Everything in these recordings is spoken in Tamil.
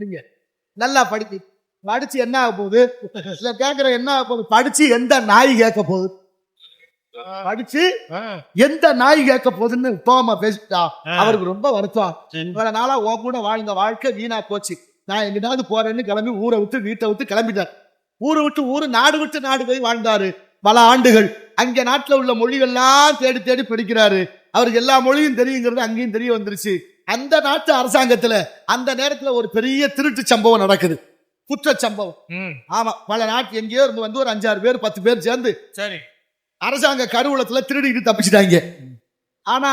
நீங்க நல்லா படிச்சு படிச்சு என்ன ஆக போகுது? கேக்குற என்ன ஆக போகுது? படிச்சு எந்த நாய் கேட்க போகுது? படிச்சு எந்த நாய் கேட்க போகுதுன்னு உத்தமமா பேசிட்டா அவருக்கு ரொம்ப வருத்தம். இவ்வளவு நாளா உன் கூட வாழ்ந்த வாழ்க்கை வீணா போச்சு. நான் எங்கிட்டாவது போறேன்னு கிளம்பி ஊரை விட்டு வீட்டை விட்டு கிளம்பிட்டார் ஊரை விட்டு ஊரு நாடு விட்டு நாடு போய் வாழ்ந்தாரு. பல ஆண்டுகள். அங்க நாட்டுல உள்ள மொழிகள்லாம் தேடி தேடி படிக்கிறாரு. அவருக்கு எல்லா மொழியும் தெரியுங்கிறது அங்கேயும் தெரிய வந்துருச்சு. அந்த நாட்டு அரசாங்கத்துல அந்த நேரத்துல ஒரு பெரிய திருட்டு சம்பவம் நடக்குது. குற்ற சம்பவம். ஆமா பல நாட்டு எங்கேயோ இருந்து வந்து ஒரு அஞ்சாறு பேர் பத்து பேர் சேர்ந்து சரி. அரசாங்க கருவூலத்துல திருடிட்டு தப்பிச்சிட்டாங்க. ஆனா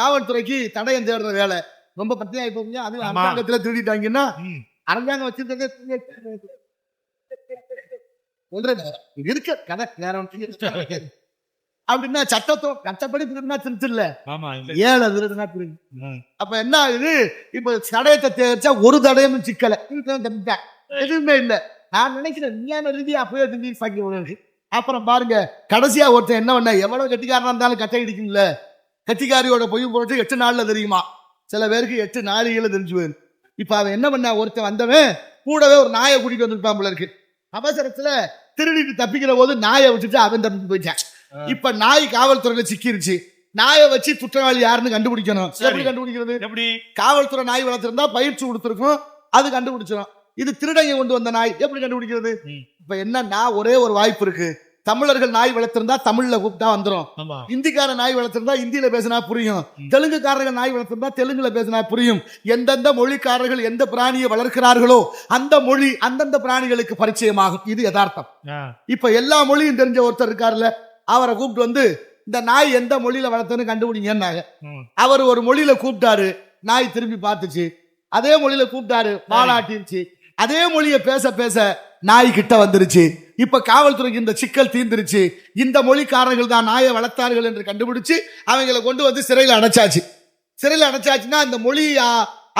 காவல்துறைக்கு தடயம் தேடுற வேலை. ரொம்ப பிரச்சனை ஆகி போகுங்க அது. அரசாங்கத்துல திருடிட்டாங்கன்னா. அரசாங்கம் வச்சிருந்தது இருக்கு கதை இருக்கு. அப்படின்னா சட்டத்தோ சட்டப்படி திருடினா திருட்டு இல்ல. ஏழை திருடு. ம். அப்ப என்ன ஆகுது? இப்ப தடயத்தை தேய்ச்சா ஒரு தடயமும் சிக்கல. இதுதான் தப்பிட்டேன். எதுவுமே இல்ல. நான் நினைக்கிறேன் விஞ்ஞான ரீதியா அப்பவே திரும்பி பாக்கி விடுறது. அப்புறம் பாருங்க கடைசியா ஒருத்தன் என்ன பண்ண எவ்வளவு கட்டிக்காரனா இருந்தாலும் கட்டை இடிக்கும்ல. கட்டிக்காரியோட பொய் போட்டு எட்டு நாள்ல தெரியுமா? சில பேருக்கு எட்டு நாளிகள தெரிஞ்சு போயிரு இப்ப அவன் என்ன பண்ண ஒருத்தன் வந்தவன் கூடவே ஒரு நாயை கூட்டிட்டு வந்திருப்பான் போல இருக்கு. அவசரத்துல திருடிட்டு தப்பிக்கிற போது நாயை விட்டுட்டு அவன் தப்பி போயிட்டான். இப்ப நாய் காவல்துறையில சிக்கிருச்சு. நாயை வச்சு குற்றவாளி யாருன்னு கண்டுபிடிக்கணும். எப்படி கண்டுபிடிக்கிறது? எப்படி? காவல்துறை நாய் வளர்த்திருந்தா பயிற்சி கொடுத்துருக்கும் அது கண்டுபிடிச்சிடும் இது திருடங்க கொண்டு வந்த நாய். எப்படி கண்டுபிடிக்கிறது. இப்ப என்னன்னா ஒரே ஒரு வாய்ப்பு இருக்கு. தமிழர்கள் நாய் வளர்த்திருந்தா தமிழ்ல கூப்பிட்டா வந்துரும். ஆமா. இந்திக்கார நாய் வளர்த்திருந்தா இந்தியில பேசினா புரியும். தெலுங்குக்காரர்கள் நாய் வளர்த்திருந்தா தெலுங்குல பேசினா புரியும். எந்தெந்த மொழிக்காரர்கள் எந்த பிராணியை வளர்க்கிறார்களோ அந்த மொழி அந்தந்த பிராணிகளுக்கு பரிச்சயமாகும். இது யதார்த்தம். இப்ப எல்லா மொழியும் தெரிஞ்ச ஒருத்தர் இருக்காருல்ல அவரை கூப்பிட்டு வந்து இந்த நாய் எந்த மொழியில வளர்த்தன்னு கண்டுபிடிங்கன்னாங்க. அவர் ஒரு மொழியில கூப்பிட்டாரு நாய் திரும்பி பார்த்துச்சு. அதே மொழியில கூப்பிட்டாரு பாலாட்டிருச்சு அதே மொழியை பேச பேச நாய் கிட்ட வந்துருச்சு. இப்ப காவல்துறைக்கு இந்த சிக்கல் தீர்ந்துருச்சு. இந்த மொழிக்காரர்கள் தான் நாயை வளர்த்தார்கள் என்று கண்டுபிடிச்சு அவங்களை கொண்டு வந்து சிறையில் அடைச்சாச்சு. சிறையில் அடைச்சாச்சுன்னா அந்த மொழி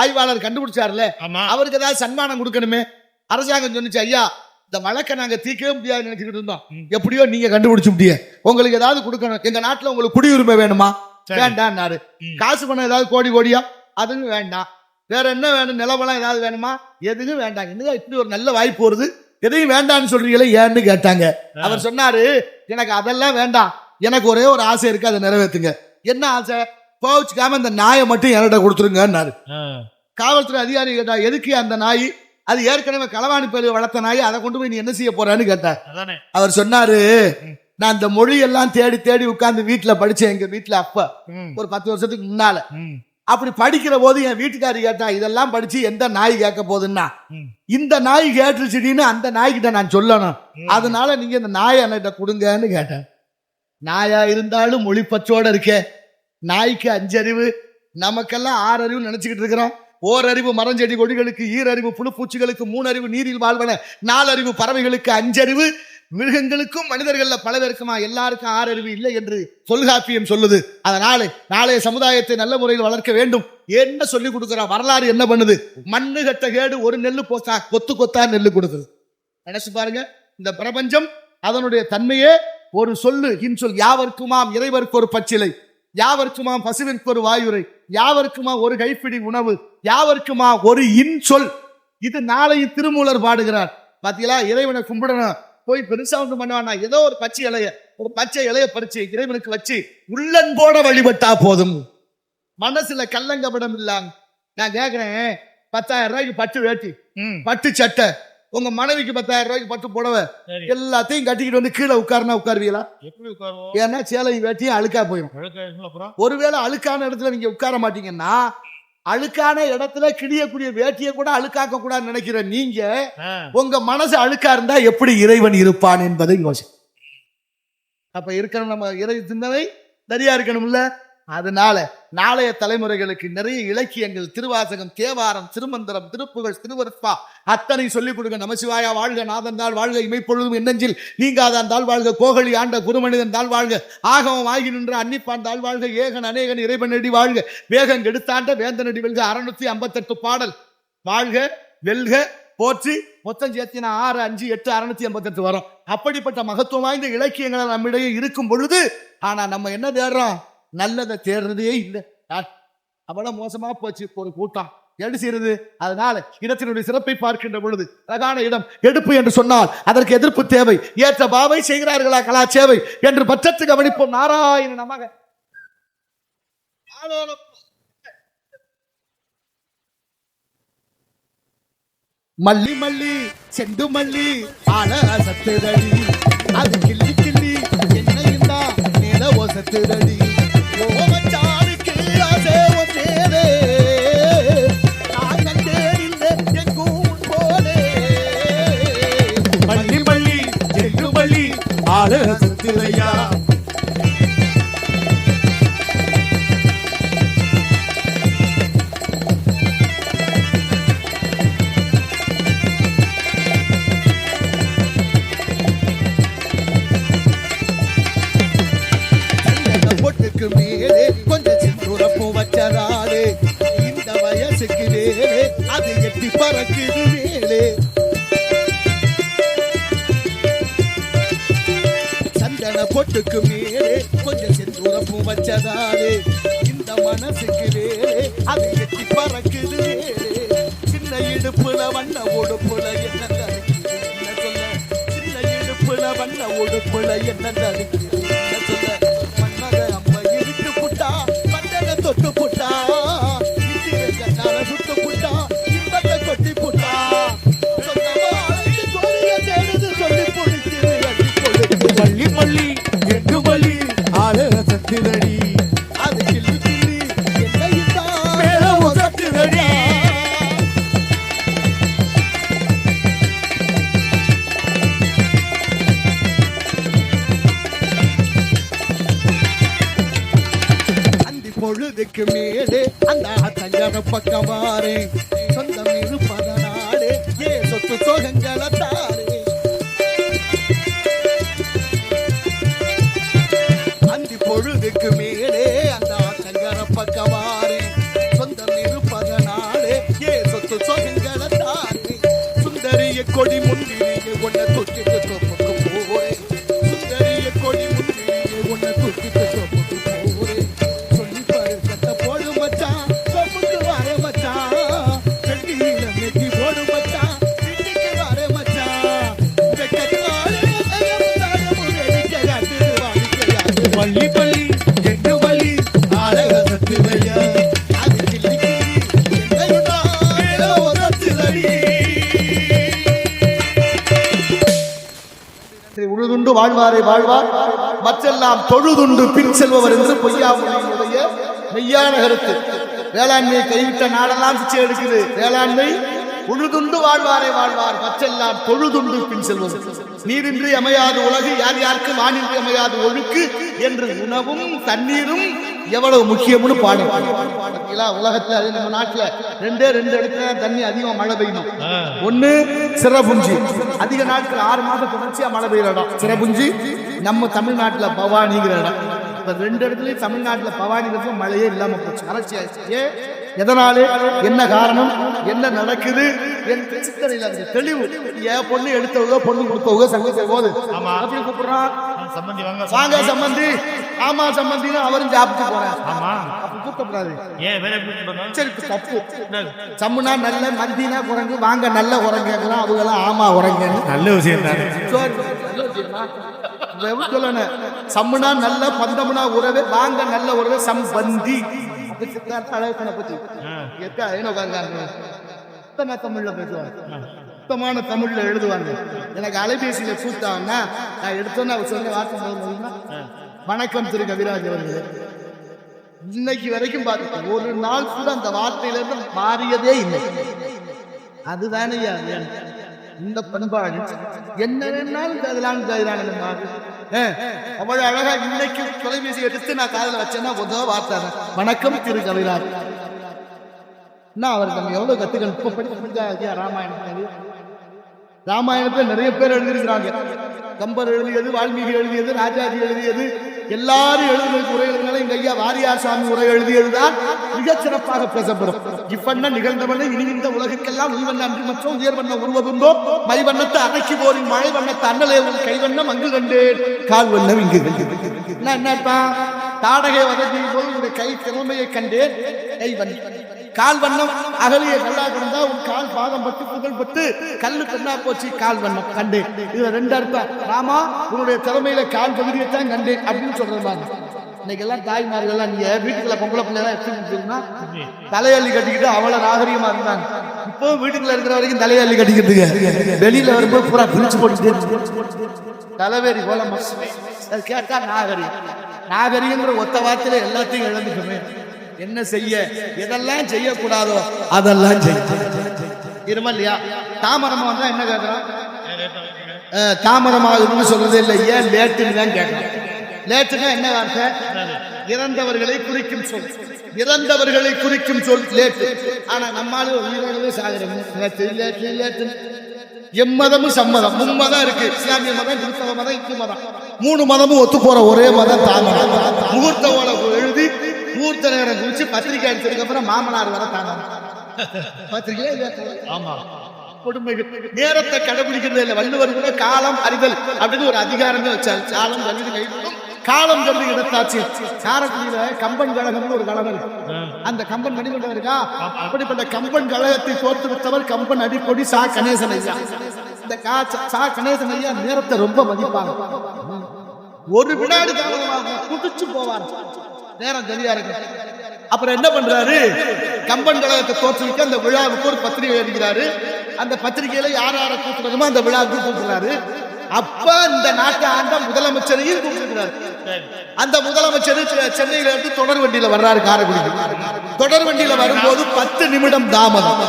ஆய்வாளர் கண்டுபிடிச்சாருல அவருக்கு ஏதாவது சன்மானம் கொடுக்கணுமே? அரசாங்கம் சொன்னுச்சு ஐயா இந்த வழக்கை நாங்க தீர்க்கவே முடியாது நினைச்சுக்கிட்டு இருந்தோம். எப்படியோ நீங்க கண்டுபிடிச்சு முடிய உங்களுக்கு ஏதாவது கொடுக்கணும். எங்க நாட்டுல உங்களுக்கு குடியுரிமை வேணுமா. வேண்டாம்னாரு. காசு பணம் ஏதாவது கோடி கோடியா? அதுவும் வேண்டாம். வேற என்ன வேணும்? நிலவலம் ஏதாவது வேணுமா? எதுவும் வேண்டாம். என்னங்க இப்படி ஒரு நல்ல வாய்ப்பு வருது? எதையும் வேண்டாம்னு சொல்றீங்களே ஏன்னு கேட்டாங்க. அவர் சொன்னாரு எனக்கு அதெல்லாம் வேண்டாம். எனக்கு ஒரே ஒரு ஆசை இருக்கு அதை நிறைவேற்றுங்க. என்ன ஆசை? கோவிச்சுக்காம இந்த நாயை மட்டும் என்கிட்ட கொடுத்துருங்கன்னாரு. காவல்துறை அதிகாரி கேட்டா எதுக்கு அந்த நாய்? அது ஏற்கனவே களவாணி பேர் வளர்த்த நாய் அதை கொண்டு போய் நீ என்ன செய்ய போறான்னு கேட்டார் அதானே அவர் சொன்னாரு. நான் இந்த மொழியெல்லாம் தேடி தேடி உட்கார்ந்து வீட்டுல படிச்சேன் எங்க வீட்டுல அப்ப. ஒரு பத்து வருஷத்துக்கு முன்னால. அப்படி படிக்கிற போது என் வீட்டுக்காரி கேட்டா இதெல்லாம் படிச்சு எந்த நாய் கேட்க போகுதுன்னா ம். இந்த நாய் கேட்டுருச்சுடின்னு அந்த நாய்கிட்ட நான் சொல்லணும். அதனால நீங்க இந்த நாயை என்கிட்ட கொடுங்கன்னு கேட்டேன் நாயா இருந்தாலும் மொழி பற்றோட இருக்கே நாய்க்கு அஞ்சறிவு நமக்கெல்லாம் ஆறு அறிவு நினைச்சுக்கிட்டு இருக்கிறோம் ஓரறிவு மரஞ்செடி கொடிகளுக்கு ஈரறிவு புழு பூச்சிகளுக்கு மூணறிவு நீரில் வாழ்வன நாலறிவு பறவைகளுக்கு அஞ்சறிவு மிருகங்களுக்கும் மனிதர்களில் பல பேருக்குமா எல்லாருக்கும் ஆறறிவு இல்லை என்று தொல்காப்பியம் சொல்லுது. அதனால நாளைய சமுதாயத்தை நல்ல முறையில் வளர்க்க வேண்டும். என்ன சொல்லி கொடுக்குறா? வரலாறு என்ன பண்ணுது? மண்ணு கட்ட கேடு ஒரு நெல்லு போத்தா கொத்து கொத்தா நெல்லு கொடுக்குது. நினைச்சு பாருங்க இந்த பிரபஞ்சம் அதனுடைய தன்மையே ஒரு சொல்லு இன்சொல் யாவர்க்குமாம் இறைவருக்கு ஒரு பச்சிலை. யாவர்க்குமாம் பசுவிற்கு ஒரு வாயுரை? யாவர்க்குமா ஒரு கைப்பிடி உணவு? யாவர்க்குமா ஒரு இன்சொல்? இது நாளைய திருமூலர் பாடுகிறார். பாத்தீங்களா? இறைவனை கும்பிடணும். போய் பெருசா ஒன்றும் பண்ணுவானா ஏதோ ஒரு பச்சை இலைய ஒரு பச்சை இலைய பறிச்சு இறைவனுக்கு வச்சு உள்ளன்போட வழிபட்டா போதும். மனசுல கள்ளங்கபடம் இல்லாம நான் கேக்குறேன். பத்தாயிரம் ரூபாய்க்கு பட்டு வேட்டி. பட்டு சட்டை உங்க மனைவிக்கு பத்தாயிரம் ரூபாய்க்கு பட்டு புடவை எல்லாத்தையும் கட்டிக்கிட்டு வந்து கீழே உட்காருனா உட்காருவீங்களா? ஏன்னா சேலையும் வேட்டியும் அழுக்கா போயிடும் ஒருவேளை அழுக்கான இடத்துல நீங்க உட்கார மாட்டீங்கன்னா அழுக்கான இடத்துல கிழியக்கூடிய வேட்டியை கூட அழுக்காக்க கூடாதுன்னு நினைக்கிற நீங்க. உங்க மனசு அழுக்கா இருந்தா எப்படி இறைவன் இருப்பான் என்பதை யோசி. அப்ப இருக்கணும் நம்ம இறை சிந்தனை சரியா இருக்கணும்ல? அதனால நாளைய தலைமுறைகளுக்கு நிறைய இலக்கியங்கள் திருவாசகம் தேவாரம் திருமந்திரம் திருப்புகழ் திருவருப்பா அத்தனை சொல்லிக் கொடுங்க. நமசிவாயா வாழ்க நாதன் வாழ்க இமைப்பொழுதும் என்னெஞ்சில். நீங்காதான் தாழ் வாழ்க கோகலி ஆண்ட குருமனிதன் தாழ் வாழ்க. ஆகமம் ஆகி நின்ற அன்னிப்பான் தாழ் வாழ்க ஏகன் அநேகன் இறைவனடி வாழ்க. வேகம் எடுத்தாண்ட வேந்தனடி வெல்க அறுநூத்தி ஐம்பத்தெட்டு பாடல். வாழ்க வெல்க போற்றி. மொத்தம் சேர்த்தினா ஆறு அஞ்சு எட்டு அறுநூத்தி ஐம்பத்தெட்டு வரும். அப்படிப்பட்ட மகத்துவம் வாய்ந்த இலக்கியங்கள் நம்மிடையே இருக்கும் பொழுது ஆனா நம்ம என்ன தேடுறோம்? நல்லதை தேடுறதே இல்லை. அவ்வளவு மோசமா போச்சு ஒரு கூட்டம். என்ன செய்யறது? அதனால இடத்தினுடைய சிறப்பை பார்க்கின்ற பொழுது அழகான இடம் எடுப்பு என்று சொன்னால் அதற்கு எதிர்ப்பு தேவை. ஏற்ற பாவை செய்கிறார்களா கலா சேவை என்று பட்சத்து கவனிப்போம். நாராயண நமக மல்லி மல்லி செண்டு மல்லி ஆன சத்துதடி அது கிள்ளி கிள்ளி என்ன நில ஒசத்துதடி. ஓ ஆள பறக்குது சின்ன இடுப்புல வண்ண உடுப்புல என்ன தடுக்குது என்ன சொல்ல? சின்ன இடுப்புல வண்ண உடுப்புல என்ன தடுக்குது பொழுதுக்கு மேலே அந்த தங்கர பக்கவாறு சொந்தம் இருப்பதனாலே ஏ சொத்து சோகங்களை தாரு. மேல உரத்துதடி. ஸ்ரீ உழுதுண்டு வாழ்வாரை வாழ்வார். மற்றெல்லாம் தொழுதுண்டு பின் செல்பவர் என்று பொய்யாமொழியினுடைய மெய்யான கருத்து. வேளாண்மையை கைவிட்ட நாடெல்லாம் பிச்சை எடுக்குது. வேளாண்மை உழுதுண்டு வாழ்வாரை வாழ்வார். மற்றெல்லாம் தொழுதுண்டு பின் செல்வது. நீரின்றி அமையாது உலகு யார் யாருக்கு வானின்றி அமையாது ஒழுக்கு என்று உணவும் தண்ணீரும் எவ்வளவு முக்கியம்னு பாடும் பாத்தீங்களா? உலகத்துல அது நம்ம நாட்டுல ரெண்டே ரெண்டு இடத்துல தண்ணி அதிகமா மழை பெய்யணும் ஒண்ணு சிறபுஞ்சி. அதிக நாட்கள் ஆறு மாதம் தொடர்ச்சியா மழை பெய்யுற இடம். சிறபுஞ்சி நம்ம தமிழ்நாட்டுல பவானிங்கிற இடம். இப்ப ரெண்டு இடத்துலயும் தமிழ்நாட்டுல பவானிங்கிறது மழையே இல்லாம போச்சு. ஏன்? எதனாலே? என்ன காரணம்? என்ன நடக்குது? என் சிந்தனையில் அந்த தெளிவு. ஏன் பொண்ணு எடுத்தவங்க பொண்ணு கொடுத்தவங்க சங்கத்தை போது. ஆமா. அப்படி கூப்பிடுறான் சம்பந்தி வாங்க வாங்க சம்பந்தி. ஆமா சம்பந்தின்னு அவரும் ஆமா. கூப்பிடக்கூடாது. ஏன் வேற சரி இப்ப தப்பு. சம்முனா நல்ல மந்தினா குரங்கு வாங்க நல்ல குரங்குலாம் அவங்கெல்லாம் ஆமா குரங்குன்னு. நல்ல விஷயம் தானே. சொல்லணும்? சம்முனா நல்ல பந்தமுனா உறவே வாங்க நல்ல உறவே சம்பந்தி. அப்ப சித்தார்த்த அழகனை பத்தி எக்கா உட்கார்ந்தாங்க சுத்தமா தமிழ்ல பேசுவாங்க சுத்தமான தமிழ்ல எழுதுவாங்க எனக்கு அலைபேசியில கூத்தாங்கன்னா நான் எடுத்தோன்னு அவர் சொன்ன வார்த்தை? வணக்கம் திரு கவிராஜ் அவர்களே இன்னைக்கு வரைக்கும் பார்த்து ஒரு நாள் கூட அந்த வார்த்தையில இருந்து மாறியதே இல்லை அதுதானையா வேணும். இந்த பண்பாடு என்னென்னாலும் வேணாலும் கதலான்னு கதலான்னு அவ்வளவு அழகா இன்னைக்கு தொலைபேசி எடுத்து நான் காதல வச்சேன்னா உதவ வார்த்தை வணக்கம் திரு கவிராஜ். என்ன அவர் நம்ம எவ்வளவு கத்துக்கணும்? இப்ப படிச்சு முடியாது ராமாயணம் ராமாயணத்தை நிறைய பேர் எழுதியிருக்கிறாங்க. கம்பர் எழுதியது வால்மீகி எழுதியது ராஜாஜி எழுதியது எல்லாரும் எழுதுனதுக்கு உரை எழுதினாலும் எங்க ஐயா வாரியார் சாமி உரை எழுதி எழுதால் மிகச் சிறப்பாக பேசப்படும் இவ்வண்ண நிகழ்ந்தவனை இனி இந்த உலகுக்கெல்லாம் உள்வண்ண அன்று மற்றும் உயர்வண்ண உருவதுண்டோ மைவண்ணத்தை அடக்கி போரின் மழை வண்ணத்தை அண்ணலே உன் கைவண்ணம் அங்கு கண்டேன். கால் வண்ணம் இங்கு என்ன என்னப்பா? தாடகை வதந்தியின் போது உங்களுடைய கை திறமையை கண்டேன். கைவண்ணம் கால் வண்ணம் அகலிய கல்லா கிடந்தா உன் கால் பாதம் பட்டு புகழ் பட்டு கல்லு கண்ணா போச்சு கால் வண்ணம். கண்டேன். இதுல ரெண்டு அர்த்தம். ராமா உன்னுடைய திறமையில கால் பகுதியைத்தான் கண்டேன் அப்படின்னு சொல்றது பாருங்க இன்னைக்கு எல்லாம் தாய்மார்கள்லாம் நீங்க வீட்டுக்குள்ள பொம்பளை பிள்ளை எல்லாம் எப்படி தலையள்ளி கட்டிக்கிட்டு அவ்வளவு நாகரிகமா இருந்தாங்க. இப்போ வீட்டுக்குள்ள இருக்கிற வரைக்கும் தலையள்ளி கட்டிக்கிட்டு வெளியில வரும்போது பூரா பிரிச்சு போட்டு தலைவேரி போல மஸ் கேட்டா நாகரிகம். நாகரிகங்கிற ஒத்த வார்த்தையில எல்லாத்தையும் இழந்துக்குமே என்ன செய்ய? எதெல்லாம் செய்யக்கூடாதோ அதெல்லாம் செய்ய இருமா இல்லையா? தாமரமா வந்தா என்ன கேட்கறான் அஹ், தாமதமாகுதுன்னு சொல்றது இல்லை. ஏன் லேட்டுன்னு தான் கேட்கறோம் லேட்டுனா என்ன வார்த்தை? இறந்தவர்களை குறிக்கும் சொல். இறந்தவர்களை குறிக்கும் சொல். லேட்டு. ஆனா நம்மளால உயிரோடவே சாகுறோம் லேட்டு லேட்டு லேட்டு. எம்மதமும் சம்மதம் மும்மதம் இருக்கு. இஸ்லாமிய மதம் கிறிஸ்தவ மதம் இந்து மதம். மூணு மதமும் ஒத்து போற ஒரே மதம் தாமதம். முகூர்த்த ஓலை முகூர்த்த நேரம் குறிச்சு பத்திரிக்கை அடிச்சதுக்கு அப்புறம் மாமனார் வர தாமதம் பத்திரிக்கை ஆமா. கொடுமைகள் நேரத்தை கடைபிடிக்கிறது இல்லை. வள்ளுவர் கூட காலம் அறிதல் அப்படின்னு ஒரு அதிகாரமே வச்சார். காலம் கைவிடும் காலம் கல்வி இடத்தாச்சு காரக்குடியில கம்பன் கழகம்னு ஒரு கழகம் அந்த கம்பன் மணிமண்டபம் இருக்கா? அப்படிப்பட்ட கம்பன் கழகத்தை தோற்றுவித்தவர் கம்பன் அடிப்பொடி சா. கணேசன் ஐயா. இந்த கா. சா. கணேசன் ஐயா நேரத்தை ரொம்ப மதிப்பாங்க. ஒரு வினாடி தாமதமாகும் குதிச்சு போவார். நேரம் சரியா இருக்கு. அப்புறம் என்ன பண்றாரு? கம்பன் கழகத்தை தோற்றுவிக்க அந்த விழாவுக்கு ஒரு பத்திரிகை எழுதுகிறாரு. அந்த பத்திரிகையில யார் யாரை கூப்பிடணுமோ அந்த விழாவுக்கு கூப்பிடுறாரு. அப்ப இந்த நாட்டை ஆண்ட முதலமைச்சரையும் கூப்பிடுறாரு அந்த முதலமைச்சர் சென்னையில இருந்து தொடர் வண்டியில வர்றாரு காரைக்குடி தொடர் வண்டியில வரும்போது பத்து நிமிடம் தாமதம்.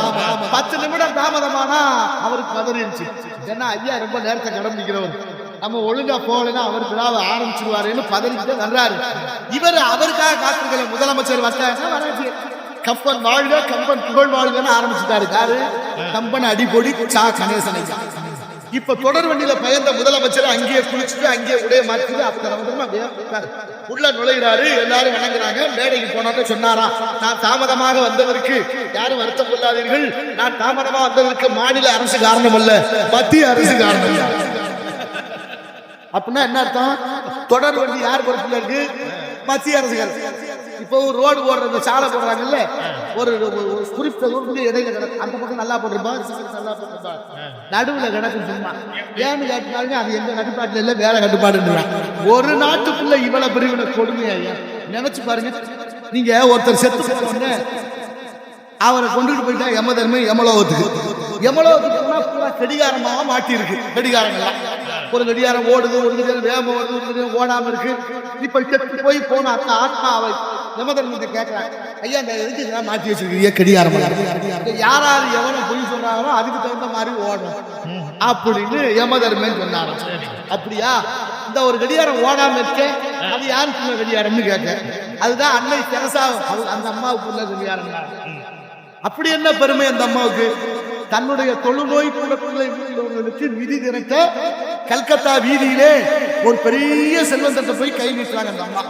பத்து நிமிடம் தாமதமானா அவருக்கு பதறிடுச்சு ஏன்னா ஐயா ரொம்ப நேரத்தை கடம்பிக்கிறவர் நம்ம ஒழுங்கா போகலன்னா அவர் விழாவை ஆரம்பிச்சிருவாருன்னு பதறிக்கிட்டு வர்றாரு. இவர் அவருக்காக காத்திருக்கல முதலமைச்சர் வந்தாருன்னா கப்பன் வாழ்க கம்பன் புகழ் வாழ்கன்னு ஆரம்பிச்சுட்டாரு. யாரு? கம்பன் அடிபொடி சா கணேசனை இப்ப தொடர் வண்டியில பயந்த முதலமைச்சர் அங்கேயே குளிச்சுட்டு அங்கேயே உடைய மாற்றிட்டு அப்ப வந்து அப்படியே உள்ள நுழைகிறாரு எல்லாரும் வணங்குறாங்க. மேடைக்கு போனாட்ட சொன்னாரா? நான் தாமதமாக வந்ததற்கு யாரும் வருத்தம் கொள்ளாதீர்கள். நான் தாமதமா வந்ததற்கு மாநில அரசு காரணம் அல்ல மத்திய அரசு காரணம் அப்படின்னா என்ன அர்த்தம்? தொடர் வண்டி யார் பொறுப்புல இருக்கு? மத்திய அரசுகள். இப்போ ஒரு ரோடு போடுறது சாலை போடுறாங்கல்ல ஒரு ஒரு- குறிப்பிட்ட தூரத்துக்கு இடையில கிடக்கு. அந்த பக்கம் நல்லா போட்டிருப்பா நல்லா போட்டிருப்பா. நடுவுல கிடக்கு சும்மா ஏன்னு கேட்டாலுமே அது எந்த கட்டுப்பாட்டுல இல்ல வேலை கட்டுப்பாடுன்றான் ஒரு நாட்டுக்குள்ள இவ்வளவு பிரிவினை கொடுமையா நினைச்சு பாருங்க. நீங்க ஒருத்தர் செத்து போன உடனே அவரை கொண்டுட்டு போயிட்டா யம தர்ம எமலோகத்துக்கு. யமலோகத்துக்கு செடிகாரமாக கடிகாரமாக மாட்டி இருக்கு கடிகாரங்கள்லாம். ஒரு கடியாரம் ஓடுது ஒரு கடிகாரம் வேகம் வருது ஒரு கடிகாரம் ஓடாம இருக்கு. இப்ப செத்து போய் போன அந்த ஆத்மாவை நிமதன் தர்மத்தை கேட்கறாங்க. ஐயா இந்த எதுக்கு இதெல்லாம் மாட்டி வச்சிருக்கீங்க? கடிகாரம் யார் யார் எவனை பொய் சொன்னாங்களோ அதுக்கு தகுந்த மாதிரி ஓடும் அப்படின்னு யமதர்மன் சொன்னாராம் அப்படியா? இந்த ஒரு கடியாரம் ஓடாம இருக்கேன் அது யாருக்கு கடியாரம்னு கேட்க. அதுதான் அன்னை தெரசா அந்த அம்மாவுக்குள்ள உள்ள தான். அப்படி என்ன பெருமை அந்த அம்மாவுக்கு? தன்னுடைய தொழுநோய் கூடக்குள்ள உள்ளவர்களுக்கு நிதி திரட்ட கல்கத்தா வீதியிலே ஒரு பெரிய செல்வந்தத்தை போய் கை நீட்டுறாங்க அந்த அம்மா.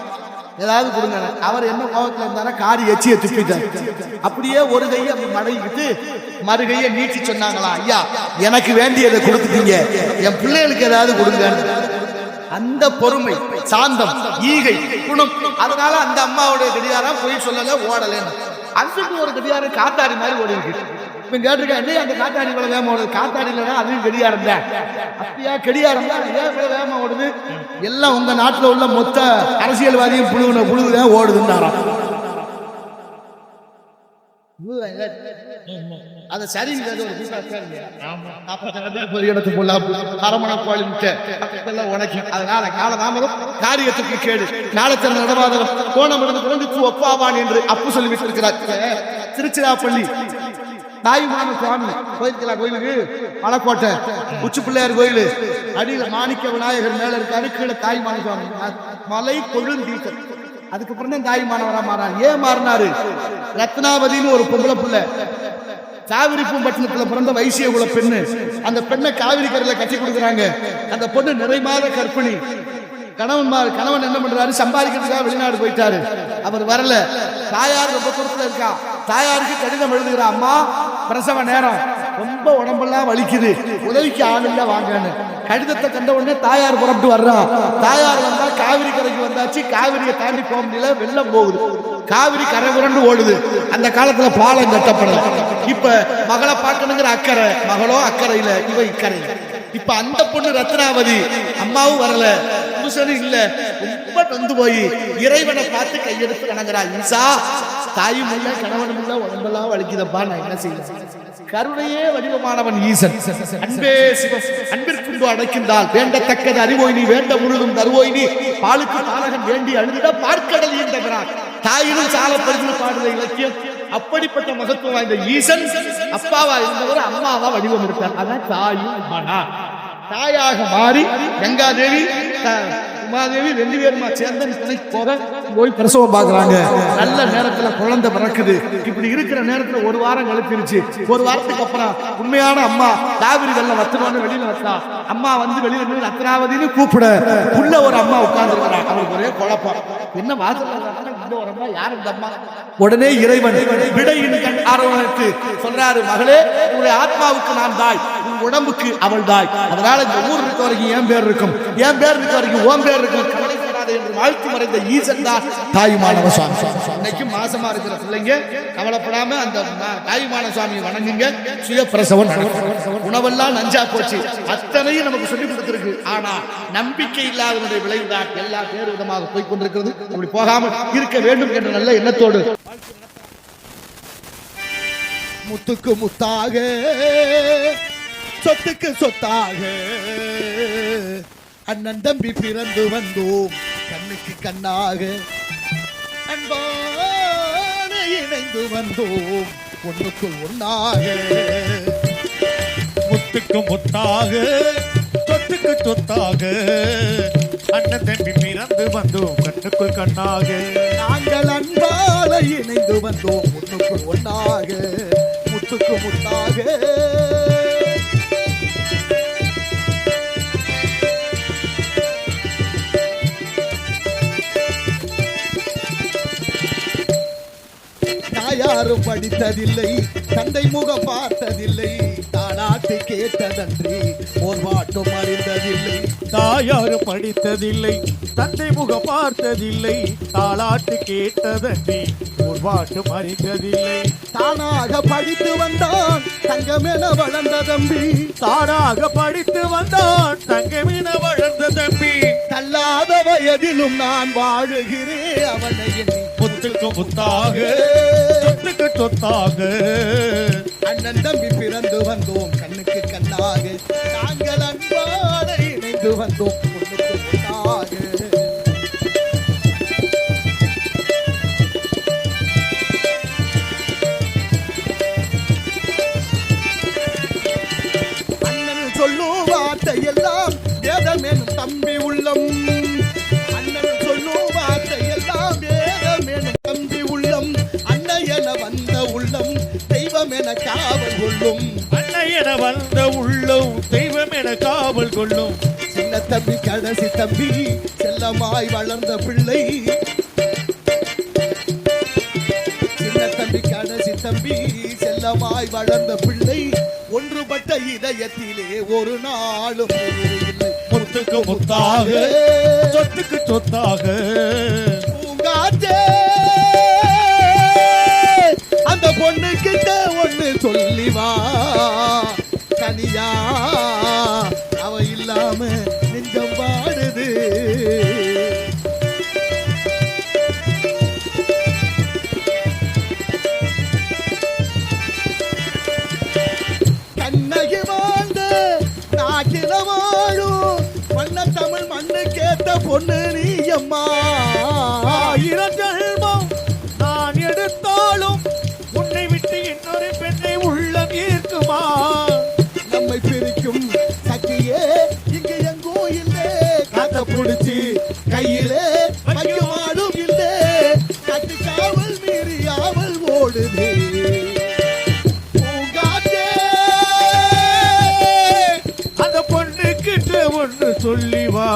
ஏதாவது கொடுங்க. அவர் என்ன கோபத்துல இருந்தாரா காரி எச்சியை துப்பிட்டார். அப்படியே ஒரு கையை அப்படி மடங்கிட்டு மறுகையை நீட்டி சொன்னாங்களா ஐயா எனக்கு வேண்டியதை கொடுத்துட்டீங்க. என் பிள்ளைகளுக்கு ஏதாவது கொடுங்க. அந்த பொறுமை சாந்தம் ஈகை குணம் அதனால அந்த அம்மாவுடைய கடிகாரம் போய் சொல்லல ஓடலன்னு. அங்கிட்டு ஒரு கடிகாரம் காத்தாரி மாதிரி ஓடி இருக்கு இப்ப கேட்டிருக்கேன் என்ன அந்த காத்தாடி இவ்வளவு வேகமா ஓடுது? காத்தாடி இல்லைன்னா அதுவும் கடிகாரம் தான் அப்படியா கடிகாரம் தான் ஏன் இவ்வளவு வேகமா ஓடுது. எல்லாம் உங்க நாட்டுல உள்ள மொத்த அரசியல்வாதியும் புழுவுன அதை போலாம் அரமண கோழிட்ட பக்கத்துல உனக்கு. அதனால காலதாமதம் காரியத்துக்கு கேடு. காலத்தில் நடவாதவன் கோணம் இருந்து குழந்தைக்கு ஒப்பாவான் என்று அப்பு சொல்லிவிட்டு இருக்கிறார் திருச்சிராப்பள்ளி. தாயுமான சுவாமி கோயிலுக்கு கோயிலுக்கு மலைக்கோட்டை உச்சி பிள்ளையார் கோயில். அடியில் மாணிக்க விநாயகர் மேல இருக்காரு கீழே தாயுமான சுவாமி. மலை கொழுந்தீசல் அதுக்கப்புறம் தான் தாயுமானவரா மாறாரு ஏன் மாறினாரு? ரத்னாவதினு ஒரு பொம்பளை பிள்ளை. காவிரிப்பும் பூம்பட்டினத்துல பிறந்த வைசிய உள்ள பெண்ணு. அந்த பெண்ணை காவிரி கரையில கட்டி கொடுக்குறாங்க. அந்த பொண்ணு நிறைமாத கற்பிணி. கணவன் மா- கணவன் என்ன பண்றாரு? சம்பாதிக்கிறதுக்காக வெளிநாடு போயிட்டாரு. அவர் வரல. தாயார் ரொம்ப தூரத்துல இருக்கா. தாயாருக்கு கடிதம் எழுதுகிறா அம்மா பிரசவ நேரம். ரொம்ப உடம்பெல்லாம் வலிக்குது. உதவிக்கு ஆள் இல்ல வாங்கன்னு. கடிதத்தை கண்ட உடனே தாயார் புறப்பட்டு வர்றான் தாயார் வந்தா காவிரி கரைக்கு வந்தாச்சு. காவிரியை தாண்டி போக முடியல வெள்ளம் போகுது. காவிரி கரை புரண்டு ஓடுது. அந்த காலத்துல பாலம் கட்டப்படல. இப்ப மகளை பார்க்கணுங்கிற அக்கறை மகளோ அக்கறையில இவ இக்கறை. இப்ப அந்த பொண்ணு ரத்னாவதி அம்மாவும் வரல. புருஷனும் இல்ல. ரொம்ப நொந்து போய் இறைவனை பார்த்து கையெடுத்து வணங்குறா. இன்சா தாயும் இல்ல கணவனும் இல்ல உடம்பெல்லாம் வலிக்குதப்பா நான் என்ன செய்ய கருணையே வடிவமானவன் ஈசன். அன்பே சிவம் அன்பிற்குண்டு அடைக்கின்றால் வேண்டத்தக்கது அறிவோய் நீ வேண்ட முழுதும் தருவோய் நீ பாலுக்கு பாலகன் வேண்டி அழுதிட பார்க்கடல் ஈன்றவரான் தாயினும் சால பரிசு பாடுத இலக்கியம் அப்படிப்பட்ட மகத்துவம் வாய்ந்த ஈசன் அப்பாவா இருந்தவர் அம்மாவா வடிவம் இருக்கார் அதான் தாயும் மனா தாயாக மாறி கங்காதேவி உமாதேவி ரெண்டு பேருமா சேர்ந்து துணைக்கு போக போய் பிரசவம் பாக்குறாங்க நல்ல நேரத்துல குழந்தை பிறக்குது. இப்படி இருக்கிற நேரத்துல ஒரு வாரம் கழிச்சிருச்சு. ஒரு வாரத்துக்கு அப்புறம் உண்மையான அம்மா காவிரி வெள்ளம் வத்தணும்னு வெளியில வச்சா அம்மா வந்து வெளியில நின்று ரத்னாவதினு கூப்பிட. உள்ள ஒரு அம்மா உட்கார்ந்து அவருக்கு ஒரே குழப்பம். என்ன வாசல் இந்த ஒரு அம்மா யார் இந்த அம்மா? உடனே இறைவன் விடையின் கண் ஆர்வனுக்கு சொல்றாரு. மகளே உங்களுடைய ஆத்மாவுக்கு நான் தாய். உடம்புக்கு அவள் தாய். அதனால இந்த ஊர் இருக்க வரைக்கும் என் பேர் இருக்கும். என் பேர் இருக்க வரைக்கும் ஓம் பேர் இருக்கும். கவலைப்படாதே என்று வாழ்த்து மறைந்த ஈசன் தான் தாயுமானவ சுவாமி இன்னைக்கு மாசமா இருக்கிற பிள்ளைங்க கவலைப்படாம அந்த தாயுமான சுவாமி வணங்குங்க. சுய பிரசவம் உணவெல்லாம் நஞ்சா போச்சு. அத்தனையும் நமக்கு சொல்லி கொடுத்திருக்கு. ஆனா நம்பிக்கை இல்லாதவனுடைய விளைவுதான் எல்லா பேர் விதமாக போய் கொண்டிருக்கிறது. அப்படி போகாமல் இருக்க வேண்டும் என்ற நல்ல எண்ணத்தோடு. முத்துக்கு முத்தாக சொத்துக்கு சொத்தாக. அண்ணன் தம்பி பிறந்து வந்தோம். கண்ணுக்கு கண்ணாக. அன்பான இணைந்து வந்தோம். ஒண்ணுக்குள் ஒண்ணாக முத்துக்கு முத்தாக சொத்துக்கு சொத்தாக. அண்ணன் தம்பி பிறந்து வந்தோம். கண்ணுக்குள் கண்ணாக. நாங்கள் அன்பால இணைந்து வந்தோம். ஒண்ணுக்குள் ஒண்ணாக முத்துக்கு முத்தாக. யாரும் படித்ததில்லை தந்தை முகம் பார்த்ததில்லை தானாட்டு கேட்டதன்றி ஒரு பாட்டும் அறிந்ததில்லை தாயாரு படித்ததில்லை தந்தை முகம் பார்த்ததில்லை தாளாட்டு கேட்டதன்றி ஒரு பாட்டு மறிந்ததில்லை தானாக படித்து வந்தான் தங்கமென வளர்ந்த தம்பி. தானாக படித்து வந்தான் தங்கமின வளர்ந்த தம்பி. தள்ளாத வயதிலும் நான் வாழுகிறேன் அவனை முத்தாக. சொத்துக்கு சொத்தாக. அண்ணன் தம்பி பிறந்து வந்தோம் கண்ணுக்கு கண்ணாக. நாங்கள் அன்பான இணைந்து வந்தோம் அண்ணன் சொல்லும் வார்த்தையெல்லாம் வேதம் எனும் தம்பி உள்ளம். கொள்ளும். அன்னை என வந்த உள்ளம் தெய்வம் என காவல் கொள்ளும். சின்ன தம்பி கடைசி தம்பி செல்லமாய் வளர்ந்த பிள்ளை. சின்ன தம்பி கடைசி தம்பி செல்லமாய் வளர்ந்த பிள்ளை. ஒன்றுபட்ட இதயத்திலே ஒரு நாளும் முத்துக்கு முத்தாக சொத்துக்கு சொத்தாக. பொண்ணு நீ அம்மா ஆயிரம் ஜென்மம் நான் எடுத்தாலும் உன்னை விட்டு இன்னொரு பெண்ணை உள்ளம் ஈர்க்குமா நம்மை பிரிக்கும் சக்தியே இங்கு எங்கோ இல்லே. காத்த புடிச்சு கையிலே வைக்குமாடும் இல்லே. கட்டு காவல் மீறி ஆவல் ஓடுதே. ஒன்று சொல்லி வா.